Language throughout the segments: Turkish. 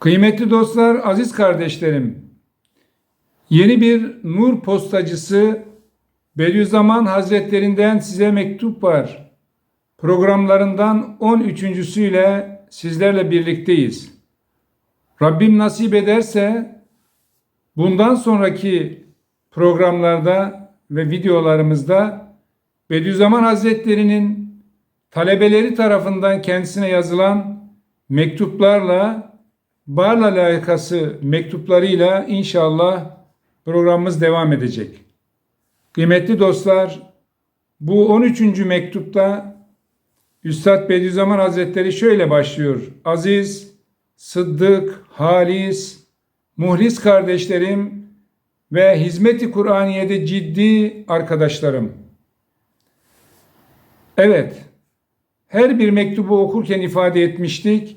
Kıymetli dostlar, aziz kardeşlerim, yeni bir nur postacısı Bediüzzaman Hazretlerinden size mektup var. Programlarından 13.süyle sizlerle birlikteyiz. Rabbim nasip ederse bundan sonraki programlarda ve videolarımızda Bediüzzaman Hazretleri'nin talebeleri tarafından kendisine yazılan mektuplarla Barla layıkası mektuplarıyla inşallah programımız devam edecek. Kıymetli dostlar, bu 13. mektupta Üstad Bediüzzaman Hazretleri şöyle başlıyor. Aziz, sıddık, halis, muhlis kardeşlerim ve hizmeti Kur'aniye'de ciddi arkadaşlarım. Evet, her bir mektubu okurken ifade etmiştik.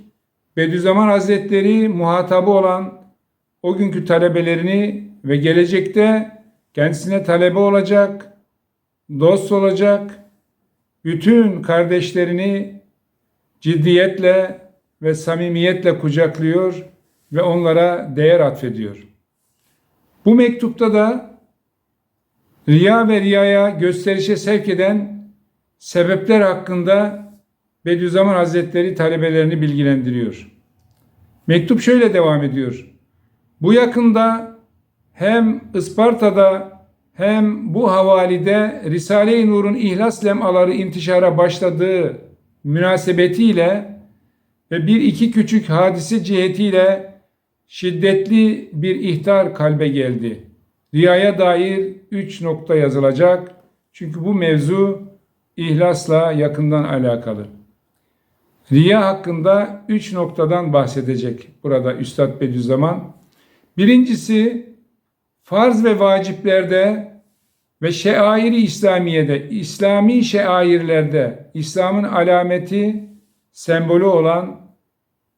Bediüzzaman Hazretleri muhatabı olan o günkü talebelerini ve gelecekte kendisine talebe olacak, dost olacak, bütün kardeşlerini ciddiyetle ve samimiyetle kucaklıyor ve onlara değer atfediyor. Bu mektupta da riya ve riyaya gösterişe sevk eden sebepler hakkında Bediüzzaman Hazretleri talebelerini bilgilendiriyor. Mektup şöyle devam ediyor. Bu yakında hem Isparta'da hem bu havalide Risale-i Nur'un ihlas lemaları intişara başladığı münasebetiyle ve bir iki küçük hadise cihetiyle şiddetli bir ihtar kalbe geldi. Riyaya dair üç nokta yazılacak. Çünkü bu mevzu ihlasla yakından alakalı. Riya hakkında üç noktadan bahsedecek burada Üstad Bediüzzaman. Birincisi farz ve vaciplerde ve şeairi İslamiye'de, İslami şeairlerde İslam'ın alameti, sembolü olan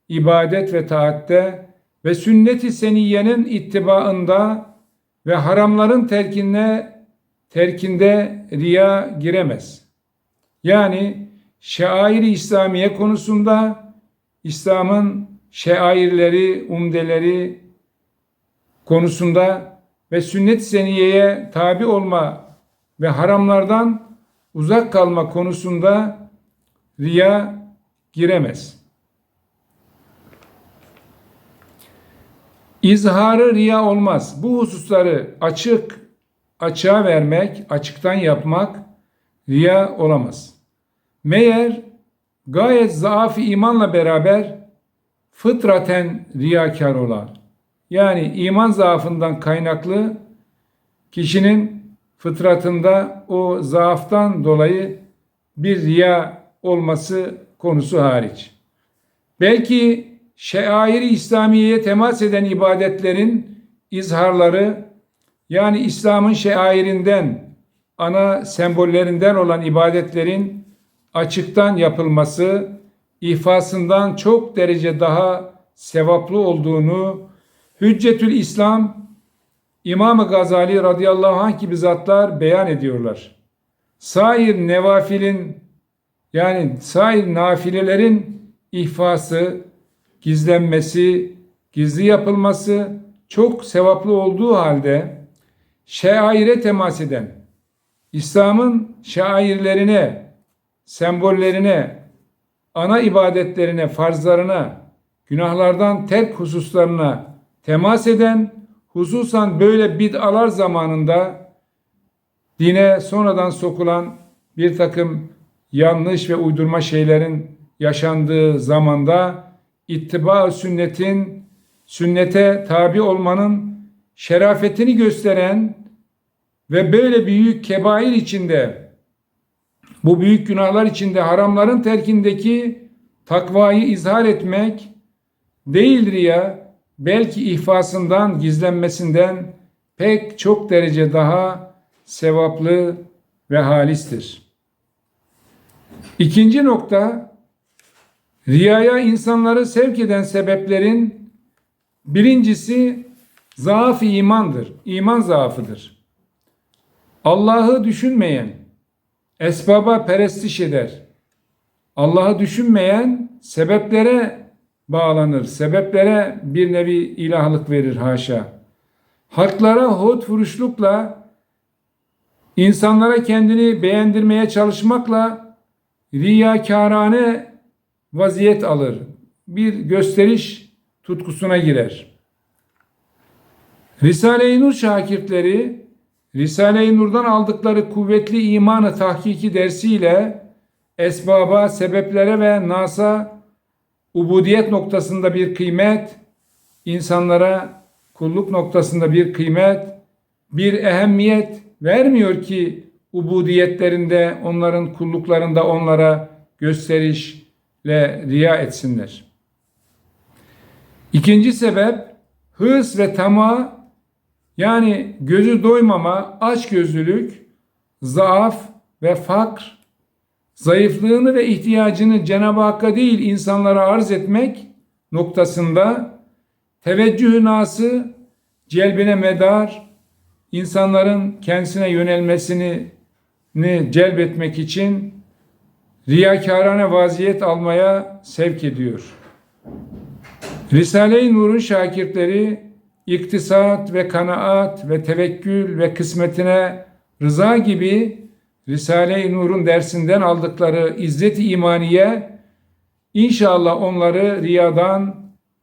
ibadet ve taatte ve sünnet-i seniyenin ittibaında ve haramların terkine terkinde riya giremez. Yani şair-i İslamiye konusunda İslam'ın şairleri, umdeleri konusunda ve sünnet-i seniyeye tabi olma ve haramlardan uzak kalma konusunda riya giremez. İzharı riya olmaz. Bu hususları açık, açığa vermek, açıktan yapmak riya olamaz. Meğer gayet zaafi imanla beraber fıtraten riyakar olan yani iman zaafından kaynaklı kişinin fıtratında o zaaftan dolayı bir riya olması konusu hariç. Belki şairi İslamiye'ye temas eden ibadetlerin izharları yani İslam'ın şairinden ana sembollerinden olan ibadetlerin açıktan yapılması ihfasından çok derece daha sevaplı olduğunu Hüccetül İslam İmam-ı Gazali radıyallahu anh gibi zatlar beyan ediyorlar. Sair nevafilin yani sair nafilelerin ihfası, gizlenmesi, gizli yapılması çok sevaplı olduğu halde şaire temas eden, İslam'ın şairlerine, sembollerine, ana ibadetlerine, farzlarına, günahlardan terk hususlarına temas eden, hususan böyle bid'alar zamanında dine sonradan sokulan bir takım yanlış ve uydurma şeylerin yaşandığı zamanda ittiba sünnetin, sünnete tabi olmanın şerafetini gösteren ve böyle büyük kebair içinde, bu büyük günahlar içinde haramların terkindeki takvayı izhar etmek değildir ya, belki ihfasından, gizlenmesinden pek çok derece daha sevaplı ve halistir. İkinci nokta, riyaya insanları sevk eden sebeplerin birincisi zaaf imandır. İman zaafıdır. Allah'ı düşünmeyen, esbaba perestiş eder. Allah'ı düşünmeyen, sebeplere bağlanır. Sebeplere bir nevi ilahlık verir haşa. Halklara hot vuruşlukla insanlara kendini beğendirmeye çalışmakla riyakârane vaziyet alır. Bir gösteriş tutkusuna girer. Risale-i Nur şakirtleri Risale-i Nur'dan aldıkları kuvvetli imanı tahkiki dersiyle esbaba, sebeplere ve nasa ubudiyet noktasında bir kıymet, insanlara kulluk noktasında bir kıymet, bir ehemmiyet vermiyor ki ubudiyetlerinde, onların kulluklarında onlara gösterişle riya etsinler. İkinci sebep hırs ve tamah yani gözü doymama, açgözlülük, zaaf ve fakr, zayıflığını ve ihtiyacını Cenab-ı Hakk'a değil insanlara arz etmek noktasında teveccüh nası celbine medar, insanların kendisine yönelmesini ni celbetmek için riyakarane vaziyet almaya sevk ediyor. Risale-i Nur'un şakirtleri iktisat ve kanaat ve tevekkül ve kısmetine rıza gibi Risale-i Nur'un dersinden aldıkları izzet-i imaniye inşallah onları riyadan,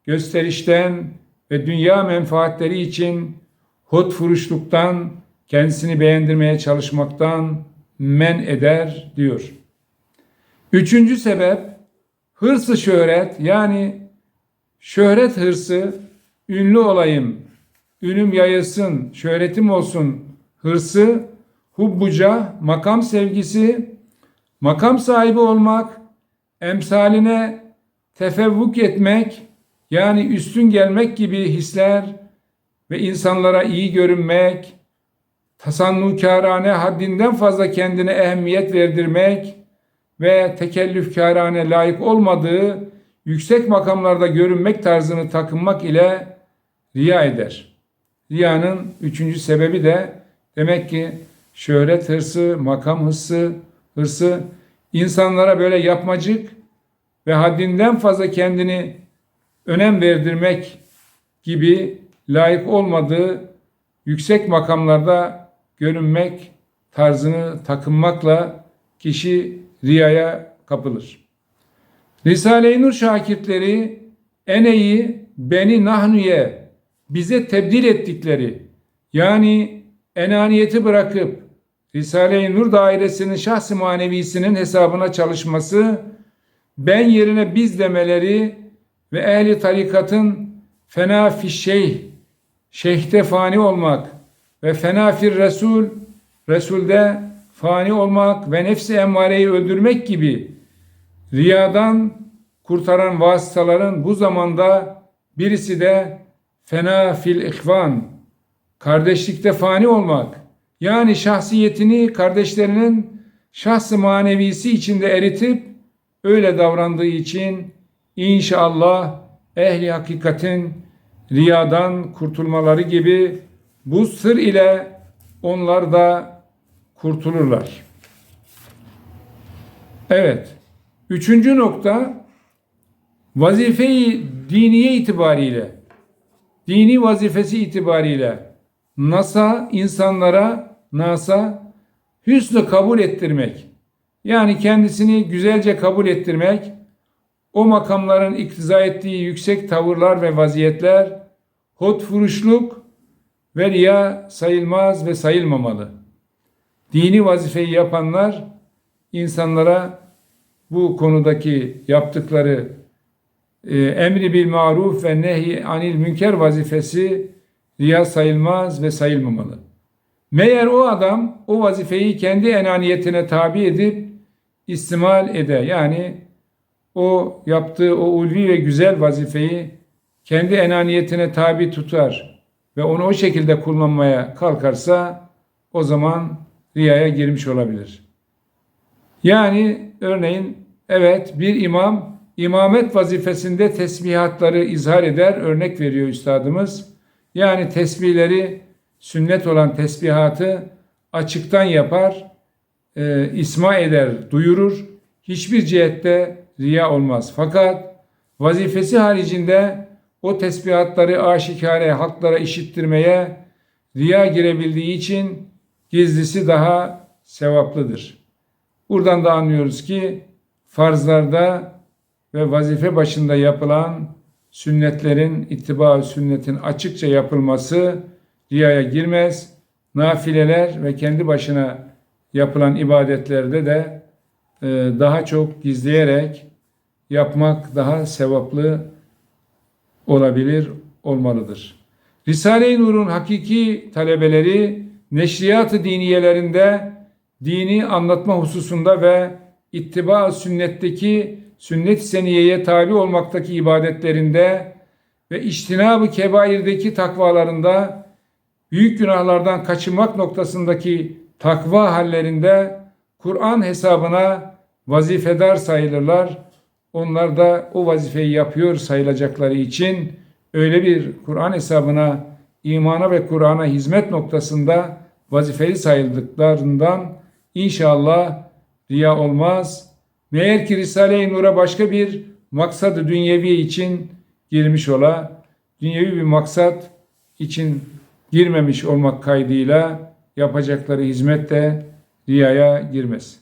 gösterişten ve dünya menfaatleri için hot furuşluktan, kendisini beğendirmeye çalışmaktan men eder diyor. Üçüncü sebep hırsı şöhret yani şöhret hırsı ünlü olayım, ünüm yayılsın, şöhretim olsun. Hırsı, hubbuca, makam sevgisi, makam sahibi olmak, emsaline tefevvuk etmek, yani üstün gelmek gibi hisler ve insanlara iyi görünmek, tasannukârane haddinden fazla kendine ehemmiyet verdirmek ve tekellüfkârane layık olmadığı yüksek makamlarda görünmek tarzını takınmak ile riya eder. Riyanın üçüncü sebebi de demek ki şöhret hırsı, makam hırsı, hırsı insanlara böyle yapmacık ve haddinden fazla kendini önem verdirmek gibi layık olmadığı yüksek makamlarda görünmek tarzını takınmakla kişi riyaya kapılır. Risale-i Nur şakirtleri eneyi beni nahnuye bize tebdil ettikleri yani enaniyeti bırakıp Risale-i Nur dairesinin şahs-ı manevisinin hesabına çalışması ben yerine biz demeleri ve ehli tarikatın fena fi şeyh şeyhte fani olmak ve fena fir resul resulde fani olmak ve nefsi emmareyi öldürmek gibi riyadan kurtaran vasıtaların bu zamanda birisi de fena fil ihvan kardeşlikte fani olmak yani şahsiyetini kardeşlerinin şahsı manevisi içinde eritip öyle davrandığı için inşallah ehli hakikatin riyadan kurtulmaları gibi bu sır ile onlar da kurtulurlar. Evet. Üçüncü nokta vazifeyi diniye itibariyle dini vazifesi itibariyle NASA insanlara NASA hüsnü kabul ettirmek. Yani kendisini güzelce kabul ettirmek, o makamların iktiza ettiği yüksek tavırlar ve vaziyetler hot furuşluk ve riya sayılmaz ve sayılmamalı. Dini vazifeyi yapanlar insanlara bu konudaki yaptıkları emri bil maruf ve nehi anil münker vazifesi riya sayılmaz ve sayılmamalı. Meğer o adam o vazifeyi kendi enaniyetine tabi edip istimal eder. Yani o yaptığı o ulvi ve güzel vazifeyi kendi enaniyetine tabi tutar ve onu o şekilde kullanmaya kalkarsa o zaman riyaya girmiş olabilir. Yani örneğin evet bir imam imamet vazifesinde tesbihatları izhar eder, örnek veriyor üstadımız. Yani tesbihleri sünnet olan tesbihatı açıktan yapar, e, isma eder, duyurur. Hiçbir cihette riya olmaz. Fakat vazifesi haricinde o tesbihatları aşikare halklara işittirmeye riya girebildiği için gizlisi daha sevaplıdır. Buradan da anlıyoruz ki farzlarda ve vazife başında yapılan sünnetlerin, ittiba sünnetin açıkça yapılması riyaya girmez. Nafileler ve kendi başına yapılan ibadetlerde de e, daha çok gizleyerek yapmak daha sevaplı olabilir, olmalıdır. Risale-i Nur'un hakiki talebeleri neşriyat-ı diniyelerinde dini anlatma hususunda ve ittiba sünnetteki sünnet-i seniyeye tabi olmaktaki ibadetlerinde ve içtinab-ı kebairdeki takvalarında büyük günahlardan kaçınmak noktasındaki takva hallerinde Kur'an hesabına vazifedar sayılırlar. Onlar da o vazifeyi yapıyor sayılacakları için öyle bir Kur'an hesabına imana ve Kur'an'a hizmet noktasında vazifeli sayıldıklarından inşallah riya olmaz. Meğer ki Risale-i Nur'a başka bir maksadı dünyevi için girmiş ola, dünyevi bir maksat için girmemiş olmak kaydıyla yapacakları hizmet de riyaya girmez.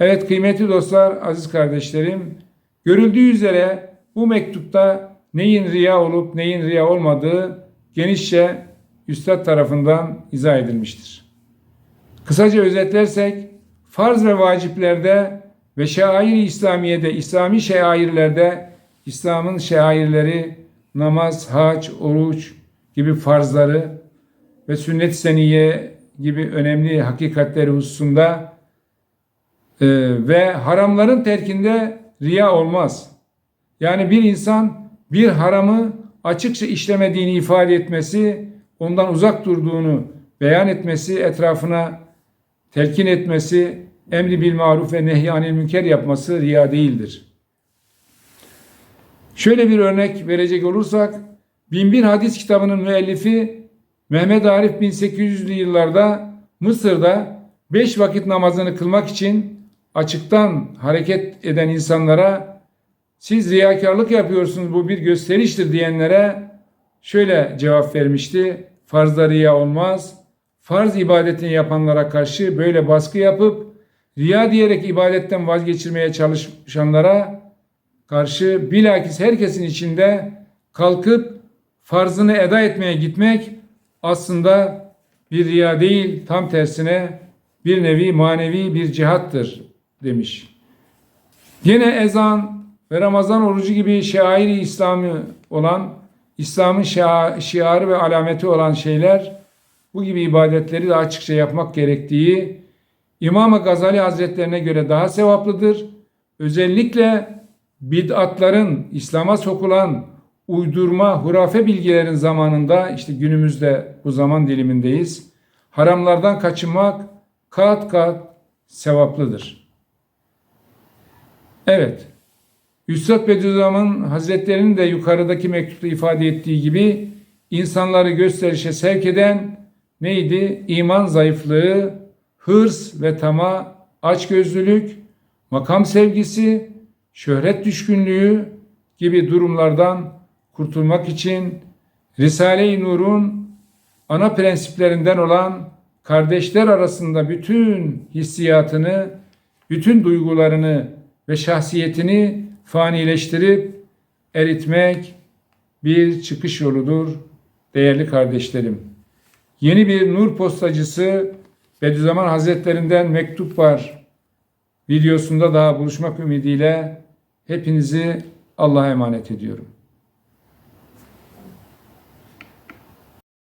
Evet kıymetli dostlar, aziz kardeşlerim, görüldüğü üzere bu mektupta neyin riya olup neyin riya olmadığı genişçe Üstad tarafından izah edilmiştir. Kısaca özetlersek, farz ve vaciplerde ve şair-i İslamiye'de, İslami şairlerde, İslam'ın şairleri, namaz, hac, oruç gibi farzları ve sünnet-i seniye gibi önemli hakikatleri hususunda e, ve haramların terkinde riya olmaz. Yani bir insan bir haramı açıkça işlemediğini ifade etmesi, ondan uzak durduğunu beyan etmesi, etrafına telkin etmesi, emri bil maruf ve nehyanil münker yapması riya değildir. Şöyle bir örnek verecek olursak, Binbir Hadis kitabının müellifi Mehmet Arif 1800'lü yıllarda Mısır'da beş vakit namazını kılmak için açıktan hareket eden insanlara siz riyakarlık yapıyorsunuz bu bir gösteriştir diyenlere şöyle cevap vermişti. Farzda riya olmaz. Farz ibadetini yapanlara karşı böyle baskı yapıp riya diyerek ibadetten vazgeçirmeye çalışanlara karşı bilakis herkesin içinde kalkıp farzını eda etmeye gitmek aslında bir riya değil tam tersine bir nevi manevi bir cihattır demiş. Yine ezan ve Ramazan orucu gibi şairi İslamı olan İslam'ın şiarı ve alameti olan şeyler bu gibi ibadetleri de açıkça yapmak gerektiği İmam-ı Gazali Hazretlerine göre daha sevaplıdır. Özellikle bid'atların İslam'a sokulan uydurma, hurafe bilgilerin zamanında işte günümüzde bu zaman dilimindeyiz. Haramlardan kaçınmak kat kat sevaplıdır. Evet. Üstad Bediüzzaman Hazretleri'nin de yukarıdaki mektupta ifade ettiği gibi insanları gösterişe sevk eden neydi? İman zayıflığı, hırs ve tama, açgözlülük, makam sevgisi, şöhret düşkünlüğü gibi durumlardan kurtulmak için Risale-i Nur'un ana prensiplerinden olan kardeşler arasında bütün hissiyatını, bütün duygularını ve şahsiyetini fanileştirip eritmek bir çıkış yoludur değerli kardeşlerim. Yeni bir nur postacısı Bediüzzaman Hazretlerinden mektup var. Videosunda daha buluşmak ümidiyle hepinizi Allah'a emanet ediyorum.